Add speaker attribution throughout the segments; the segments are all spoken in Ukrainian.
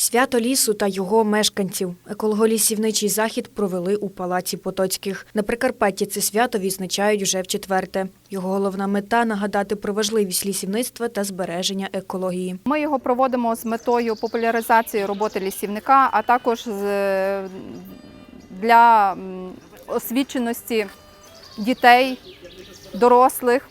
Speaker 1: Свято лісу та його мешканців. Еколого-лісівничий захід провели у Палаці Потоцьких. На Прикарпатті це свято відзначають вже в четверте. Його головна мета нагадати про важливість лісівництва та збереження екології.
Speaker 2: Ми його проводимо з метою популяризації роботи лісівника, а також для освіченості дітей, дорослих,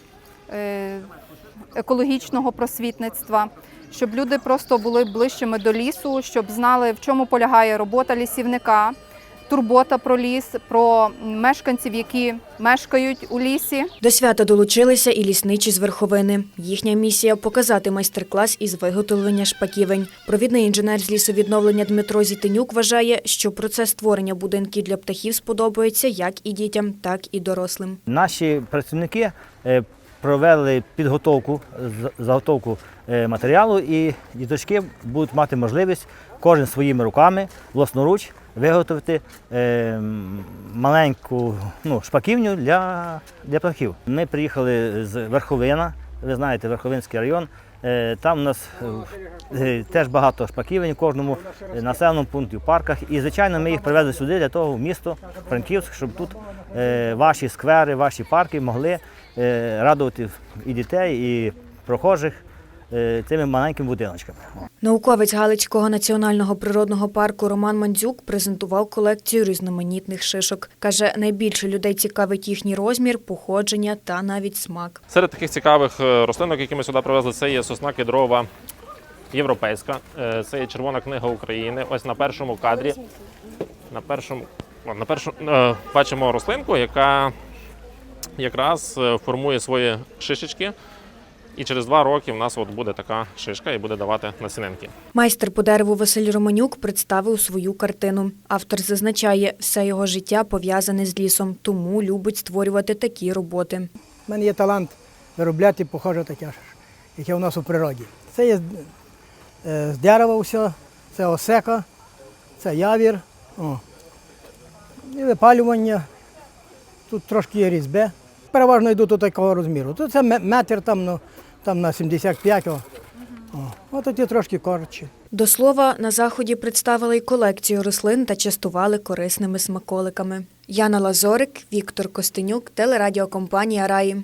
Speaker 2: екологічного просвітництва, щоб люди просто були ближчими до лісу, щоб знали, в чому полягає робота лісівника, турбота про ліс, про мешканців, які мешкають у лісі.
Speaker 1: До свята долучилися і лісничі з верховини. Їхня місія показати майстер-клас із виготовлення шпаківень. Провідний інженер з лісовідновлення Дмитро Зітенюк вважає, що процес створення будинків для птахів сподобається як і дітям, так і дорослим.
Speaker 3: Наші працівники е, провели підготовку, заготовку е, матеріалу, і діточки будуть мати можливість кожен своїми руками власноруч виготовити е, маленьку ну, шпаківню для, для птахів. Ми приїхали з Верховина, ви знаєте, Верховинський район. Е, Там у нас е, теж багато шпаківень в кожному е, населеному пункті, в парках. І, звичайно, ми їх привезли сюди для того, в місто Франківськ, щоб тут е, ваші сквери, ваші парки могли е, радувати і дітей, і прохожих е, цими маленькими будиночками.
Speaker 1: Науковець Галицького національного природного парку Роман Мандзюк презентував колекцію різноманітних шишок. Каже, найбільше людей цікавить їхній розмір, походження та навіть смак.
Speaker 4: Серед таких цікавих е, рослинок, які ми сюди привезли, це є сосна кедрова європейська, е, це є Червона книга України. Ось на першому кадрі. На першому, на першому е, бачимо рослинку, яка якраз формує свої шишечки. І через два роки в нас от буде така шишка і буде давати насінинки.
Speaker 1: Майстер по дереву Василь Романюк представив свою картину. Автор зазначає, все його життя пов'язане з лісом, тому любить створювати такі роботи.
Speaker 5: У мене є талант виробляти похоже таке, яке у нас у природі. Це є е, з дерева все, це осека, це явір, о. і випалювання. Тут трошки є різьби. Переважно йду до такого розміру. То це метр там, ну, там на 75. О. О. Ті трошки коротші.
Speaker 1: До слова, на заході представили й колекцію рослин та частували корисними смаколиками. Яна Лазорик, Віктор Костенюк, телерадіокомпанія Раї.